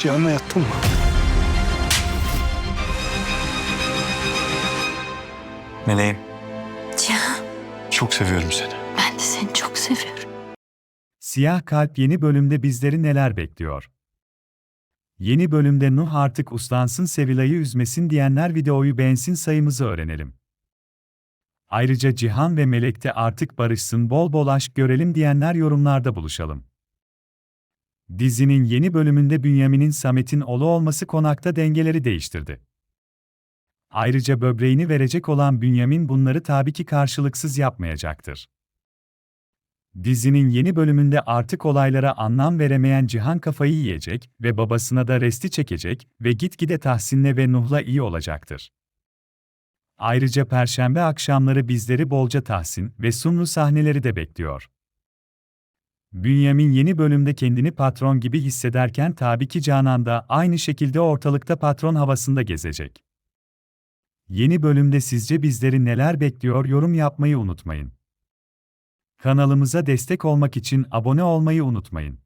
Cihan'la yattın mı? Meleğim, Cihan, çok seviyorum seni. ben de seni çok seviyorum. Siyah Kalp yeni bölümde bizleri neler bekliyor? Yeni bölümde Nuh artık uslansın Sevilay'ı üzmesin diyenler videoyu beğensin sayımızı öğrenelim. Ayrıca Cihan ve Melek de artık barışsın bol bol aşk görelim diyenler yorumlarda buluşalım. Dizinin yeni bölümünde Bünyamin'in Samet'in oğlu olması konakta dengeleri değiştirdi. Ayrıca böbreğini verecek olan Bünyamin bunları tabii ki karşılıksız yapmayacaktır. Dizinin yeni bölümünde artık olaylara anlam veremeyen Cihan kafayı yiyecek ve babasına da resti çekecek ve gitgide Tahsin'le ve Nuh'la iyi olacaktır. Ayrıca perşembe akşamları bizleri bolca Tahsin ve Sumru sahneleri de bekliyor. Bünyamin yeni bölümde kendini patron gibi hissederken tabii ki Canan da aynı şekilde ortalıkta patron havasında gezecek. Yeni bölümde sizce bizleri neler bekliyor yorum yapmayı unutmayın. Kanalımıza destek olmak için abone olmayı unutmayın.